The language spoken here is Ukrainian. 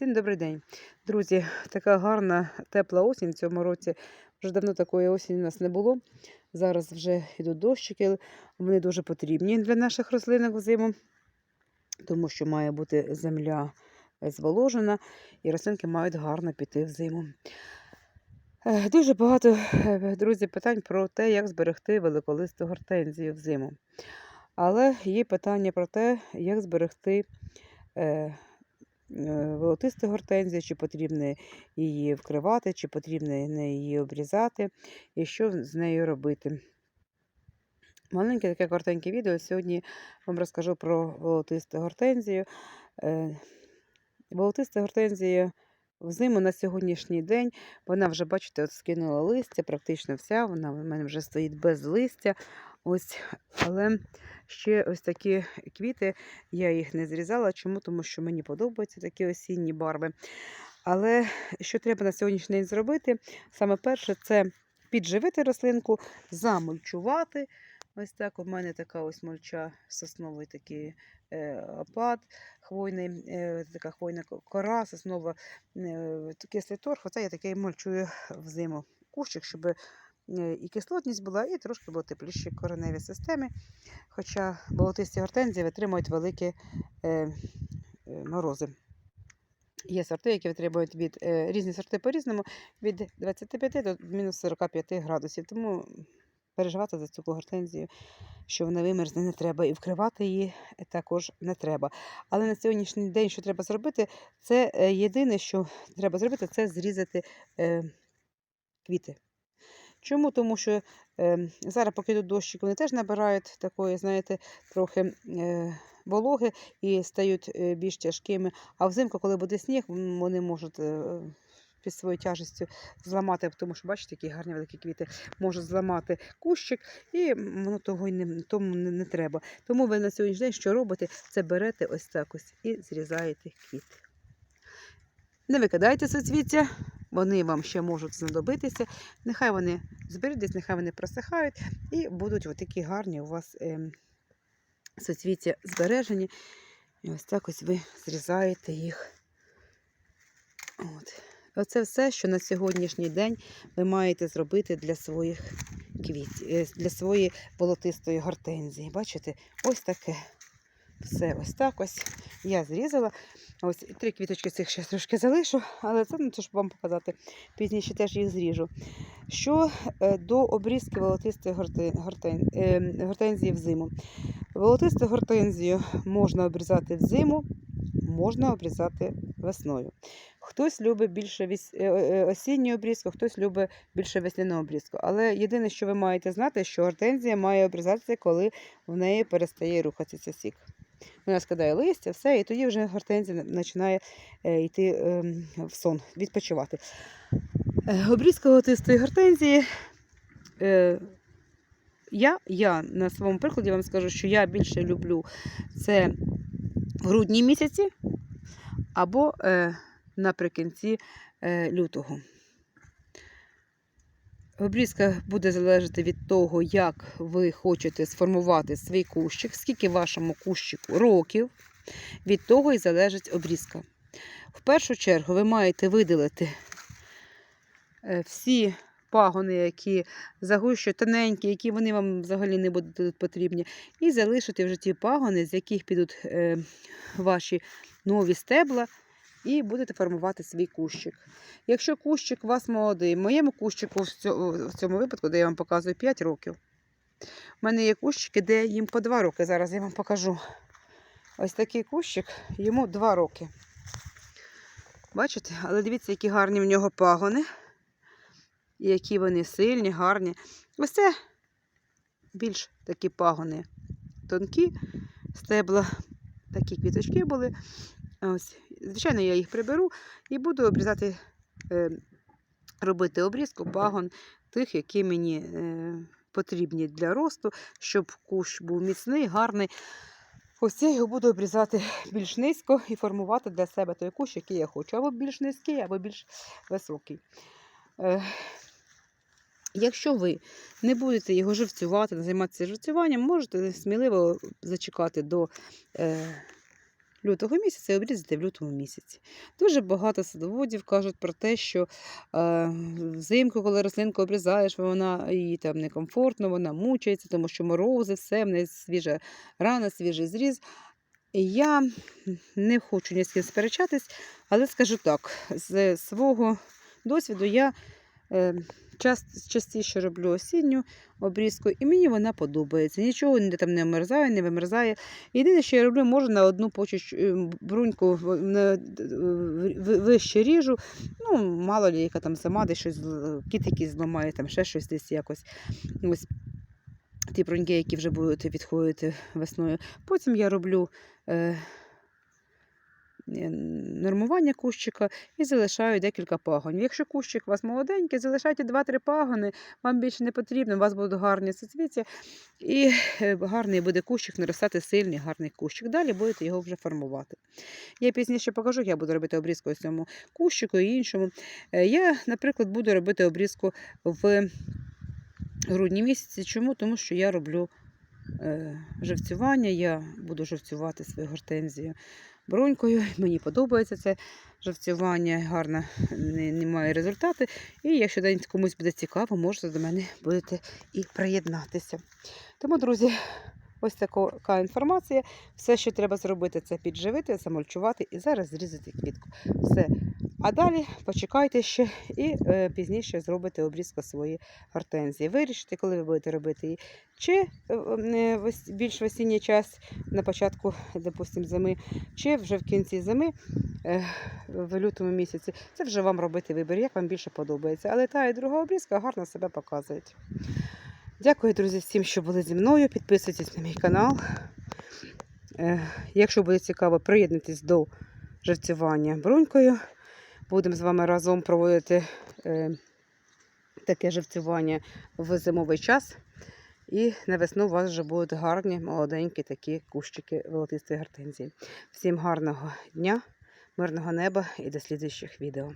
Всім добрий день. Друзі, така гарна тепла осінь в цьому році. Вже давно такої осені у нас не було. Зараз вже йдуть дощики. Вони дуже потрібні для наших рослинок взиму, тому що має бути земля зволожена, і рослинки мають гарно піти взиму. Е, Дуже багато, е, друзі, питань про те, як зберегти великолисту гортензію взиму. Але є питання про те, як зберегти е, гортензія, чи потрібно її вкривати, чи потрібно її обрізати, і що з нею робити. Маленьке таке коротеньке відео. Сьогодні вам розкажу про волотисту гортензію. Е, Волотиста гортензія взиму на сьогоднішній день. Вона вже, бачите, от скинула листя, практично вся. Вона в мене вже стоїть без листя. Ось, але ще ось такі квіти, я їх не зрізала. Чому? Тому що мені подобаються такі осінні барви. Але що треба на сьогоднішній день зробити? Саме перше це підживити рослинку, замульчувати. Ось так у мене така ось мульча, сосновий такий е, опад, хвойний, е, така хвойна кора, соснова, е, кислий торф. Оце я таке мульчую взиму кущик, щоб і кислотність була, і трошки було тепліші кореневі системи. Хоча болотисті гортензії витримують великі морози. Є сорти, які витримують від різні сорти по-різному від 25 до мінус 45 градусів. Тому переживати за цю гортензію, що вона вимерзне, не треба. І вкривати її також не треба. Але на сьогоднішній день, що треба зробити, це е, єдине, що треба зробити, це зрізати е, квіти. Чому? Тому що е, зараз, поки йдуть дощик, вони теж набирають такої, знаєте, трохи е, вологи і стають е, більш тяжкими. А взимку, коли буде сніг, вони можуть е, під своєю тяжестю зламати, тому що, бачите, які гарні великі квіти, можуть зламати кущик, і воно того й не, тому не, не треба. Тому ви на сьогоднішній день що робите? Це берете ось так ось і зрізаєте квіти. Не викидайте соцвіття, вони вам ще можуть знадобитися. Нехай вони зберуть, нехай вони просихають і будуть такі гарні у вас ем, соцвіття збережені. І ось так ось ви зрізаєте їх. От. Оце все, що на сьогоднішній день ви маєте зробити для своїх квітів, е, для своєї болотистої гортензії. Бачите, ось таке. Все ось так ось. Я зрізала. Ось три квіточки цих ще трошки залишу, але це не щоб вам показати. Пізніше теж їх зріжу. Що е, до обрізки волотистої горте- гортен- е, гортензії взиму. Волотисту гортензію можна обрізати взиму, можна обрізати весною. Хтось любить більше віс- е, е, осінню обрізку, хтось любить більше весняну обрізку. Але єдине, що ви маєте знати, що гортензія має обрізатися, коли в неї перестає рухатися сік. Вона скидає листя, все, і тоді вже гортензія починає е, йти ем, в сон, відпочивати. Е, Обрізка готистої гортензії. Е, я, я на своєму прикладі вам скажу, що я більше люблю це в грудні місяці або е, наприкінці е, лютого. Обрізка буде залежати від того, як ви хочете сформувати свій кущик, скільки вашому кущику років, від того і залежить обрізка. В першу чергу ви маєте видалити е, всі пагони, які загущу, тоненькі, які вони вам взагалі не будуть тут потрібні, і залишити вже ті пагони, з яких підуть е, ваші нові стебла, і будете формувати свій кущик. Якщо кущик у вас молодий, моєму кущику в цьому випадку, де я вам показую 5 років. У мене є кущики, де їм по 2 роки. Зараз я вам покажу. Ось такий кущик, йому 2 роки. Бачите? Але дивіться, які гарні в нього пагони. І які вони сильні, гарні. Ось це більш такі пагони тонкі, стебла, такі квіточки були. Ось. Звичайно, я їх приберу і буду обрізати, е, робити обрізку пагон тих, які мені е, потрібні для росту, щоб кущ був міцний, гарний. Ось я його буду обрізати більш низько і формувати для себе той кущ, який я хочу. Або більш низький, або більш високий. Якщо ви не будете його живцювати, займатися живцюванням, можете сміливо зачекати до е, лютого місяця і обрізати в лютому місяці. Дуже багато садоводів кажуть про те, що е, взимку, коли рослинку обрізаєш, вона їй там некомфортно, вона мучається, тому що морози, все, в неї свіжа рана, свіжий зріз. Я не хочу ні з ким сперечатись, але скажу так: з свого досвіду я частіше роблю осінню обрізку, і мені вона подобається. Нічого там не вмерзає, не вимерзає. Єдине, що я роблю, може на одну почуч е, бруньку в- вище ріжу. Ну, мало лі, яка там зима, десь щось кіт зламає, там ще щось десь якось. Ось ті бруньки, які вже будуть відходити весною. Потім я роблю е, е, нормування кущика і залишаю декілька пагонів. Якщо кущик у вас молоденький, залишайте 2-3 пагони, вам більше не потрібно, у вас будуть гарні соцвіття, і е, гарний буде кущик, наростати сильний гарний кущик. Далі будете його вже формувати. Я пізніше покажу, я буду робити обрізку ось цьому кущику і іншому. Е, Я, наприклад, буду робити обрізку в грудні місяці. Чому? Тому що я роблю е, живцювання, я буду живцювати свою гортензію бронькою. Мені подобається це живцювання, гарно не, немає результати. І якщо комусь буде цікаво, можете до мене будете і приєднатися. Тому, друзі, ось така інформація. Все, що треба зробити, це підживити, замульчувати і зараз зрізати квітку. Все. А далі почекайте ще і е, пізніше зробите обрізку своєї гортензії. Вирішите, коли ви будете робити її. Чи е, е, більш в час на початку, допустимо, зими, чи вже в кінці зими, е, в лютому місяці. Це вже вам робити вибір, як вам більше подобається. Але та і друга обрізка гарно себе показують. Дякую, друзі, всім, що були зі мною. Підписуйтесь на мій канал. Е, Якщо буде цікаво, приєднуйтесь до живцювання брунькою. Будемо з вами разом проводити е, таке живцювання в зимовий час. І на весну у вас вже будуть гарні, молоденькі такі кущики волотистої гортензії. Всім гарного дня, мирного неба і до слідуючих відео.